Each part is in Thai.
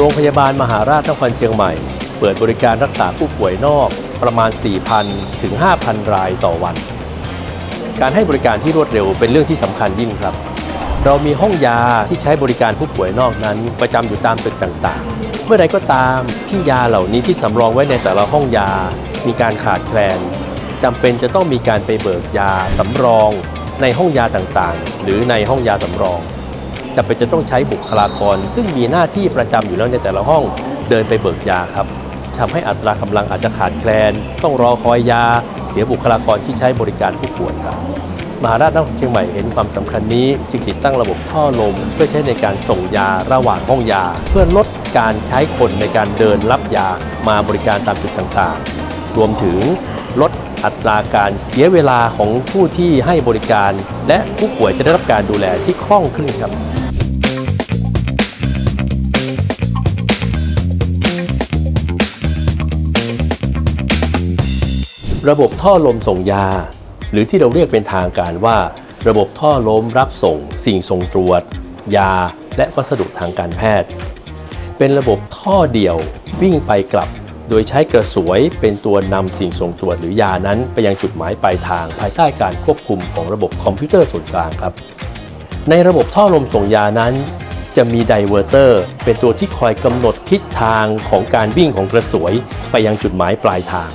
โรงพยาบาลมหาราชนครเชียงใหม่ เปิดบริการรักษาผู้ป่วยนอกประมาณ 4,000 ถึง 5,000 รายต่อวัน การให้บริการที่รวดเร็วเป็นเรื่องที่สำคัญยิ่งครับ เรามีห้องยาที่ใช้บริการผู้ป่วยนอกนั้น ประจำอยู่ตามตึกต่างๆ เมื่อใดก็ตามที่ยาเหล่านี้ที่สำรองไว้ในแต่ละห้องยา มีการขาดแคลนจำเป็นจะต้องมีการไปเบิกยาสำรอง ในห้องยาต่างๆ หรือในห้องยาสำรอง จำเป็นจะต้องใช้บุคลากร ซึ่งมีหน้าที่ประจำอยู่แล้วในแต่ละห้องเดินไปเบิกยาครับทำให้อัตรากำลังอาจจะขาดแคลน ต้องรอคอยยา เสียบุคลากรที่ใช้บริการผู้ป่วยครับมหาราชนครเชียงใหม่เห็นความสำคัญนี้ จึงติดตั้งระบบท่อลม เพื่อใช้ในการส่งยาระหว่างห้องยา เพื่อลดการใช้คนในการเดินรับยามาบริการตามจุดต่างๆ รวมถึงลดอัตราการเสียเวลาของผู้ที่ให้บริการ และผู้ป่วยจะได้รับการดูแลที่คล่องขึ้นครับ ระบบท่อลมส่งยา หรือที่เราเรียกเป็นทางการว่า ระบบท่อลมรับส่ง สิ่งส่งตรวจ ยา และวัสดุทางการแพทย์ เป็นระบบท่อเดี่ยววิ่งไปกลับ โดยใช้กระสวยเป็นตัวนำสิ่งส่งตรวจหรือยานั้น ไปยังจุดหมายปลายทางภายใต้การควบคุมของระบบคอมพิวเตอร์ส่วนกลางครับ ในระบบท่อลมส่งยานั้นจะมีไดเวอร์เตอร์เป็นตัวที่คอยกำหนดทิศทางของการวิ่งของกระสวย ไปยังจุดหมายปลายทาง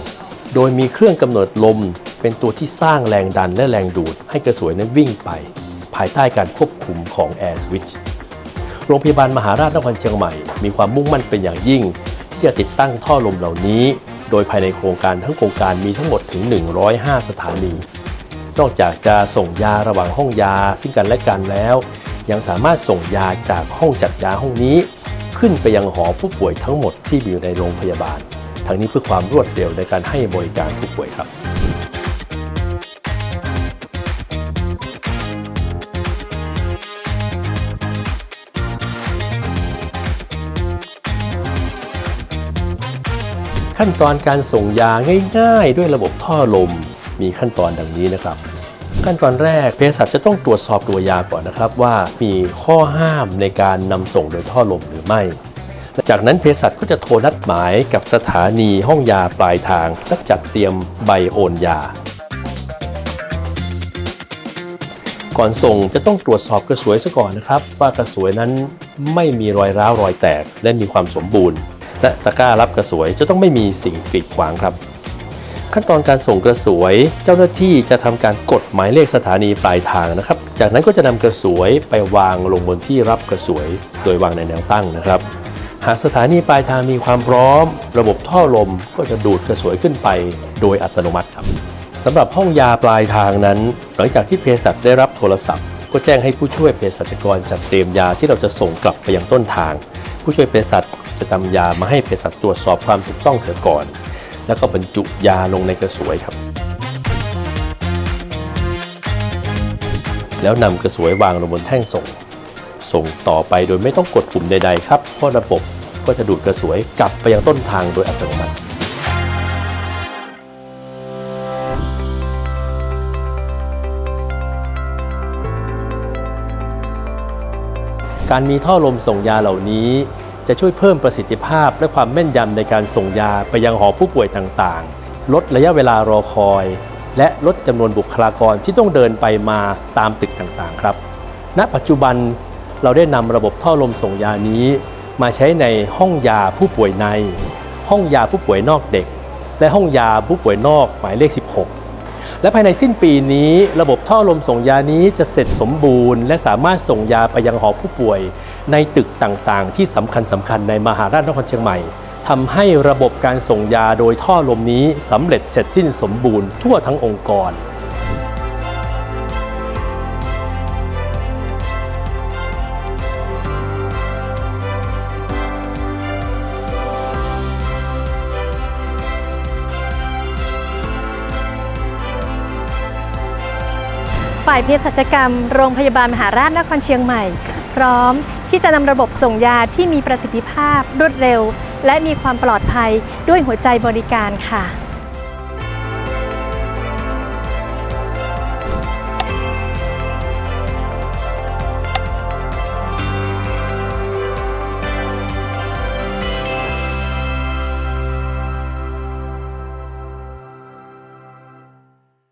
โดยมีเครื่องกำเนิดลมเป็นตัวที่สร้างแรงดันและแรงดูดให้กระสวยนั้นวิ่งไป ภายใต้การควบคุมของ Air Switch โรงพยาบาลมหาราชนครเชียงใหม่ มีความมุ่งมั่นเป็นอย่างยิ่ง ที่จะติดตั้งท่อลมเหล่านี้ โดยภายในโครงการทั้งโครงการมีทั้งหมดถึง 105 สถานี นอกจากจะส่งยาระหว่างห้องยาซึ่งกันและกันแล้ว ยังสามารถส่งยาจากห้องจัดยาห้องนี้ ขึ้นไปยังหอผู้ป่วยทั้งหมดที่อยู่ในโรงพยาบาล ทั้งนี้เพื่อความรวดเร็วในการให้บริการผู้ป่วยครับขั้นตอนการส่งยาง่ายๆ ด้วยระบบท่อลมมีขั้นตอนดังนี้นะครับ ขั้นตอนแรกเภสัชจะต้องตรวจสอบตัวยาก่อนนะครับว่ามีข้อห้ามในการนำส่งโดยท่อลมหรือไม่ จากนั้นเภสัชก็จะโทรนัดหมายกับสถานีห้องยาปลายทางและจัดเตรียมใบโอนยา ก่อนส่งจะต้องตรวจสอบกระสวยซะก่อนนะครับ ว่ากระสวยนั้นไม่มีรอยร้าวรอยแตกและมีความสมบูรณ์ และตะกร้ารับกระสวยจะต้องไม่มีสิ่งกีดขวางครับขั้นตอนการส่งกระสวย เจ้าหน้าที่จะทำการกดหมายเลขสถานีปลายทางนะครับ จากนั้นก็จะนำกระสวยไปวางลงบนที่รับกระสวย โดยวางในแนวตั้งนะครับ หากสถานีปลายทางมีความพร้อม ระบบท่อลมก็จะดูดกระสวยขึ้นไปโดยอัตโนมัติครับสำหรับห้องยาปลายทางนั้น หลังจากที่เภสัชได้รับโทรศัพท์ ก็แจ้งให้ผู้ช่วยเภสัชกรจัดเตรียมยาที่เราจะส่งกลับไปยังต้นทาง ผู้ช่วยเภสัชจะนำยามาให้เภสัชตรวจสอบความถูกต้องเสียก่อน แล้วก็บรรจุยาลงในกระสวยครับ แล้วนำกระสวยวางลงบนแท่งส่ง ส่งต่อไปโดยไม่ต้องกดปุ่มใดๆครับ เพราะระบบก็จะดูดกระสวยกลับไปยังต้นทางโดยอัตโนมัติการมีท่อลมส่งยาเหล่านี้ จะช่วยเพิ่มประสิทธิภาพและความแม่นยำในการส่งยาไปยังหอผู้ป่วยต่างๆ ลดระยะเวลารอคอย และลดจำนวนบุคลากรที่ต้องเดินไปมาตามตึกต่างๆ ครับ ณ ปัจจุบัน เราได้นำระบบท่อลมส่งยานี้ มาใช้ในห้องยาผู้ป่วยใน ห้องยาผู้ป่วยนอกเด็ก และห้องยาผู้ป่วยนอกหมายเลข 16 และภายในสิ้นปีนี้ ระบบท่อลมส่งยานี้จะเสร็จสมบูรณ์ และสามารถส่งยาไปยังหอผู้ป่วย ในตึกต่างๆ ที่สำคัญสำคัญในมหาราชนครเชียงใหม่ทำให้ระบบการส่งยาโดยท่อลมนี้สำเร็จเสร็จสิ้นสมบูรณ์ทั่วทั้งองค์กร ฝ่ายเภสัชกรรม โรงพยาบาลมหาราชนครเชียงใหม่ พร้อมที่จะนำระบบส่งยาที่มีประสิทธิภาพรวดเร็ว และมีความปลอดภัยด้วยหัวใจบริการค่ะ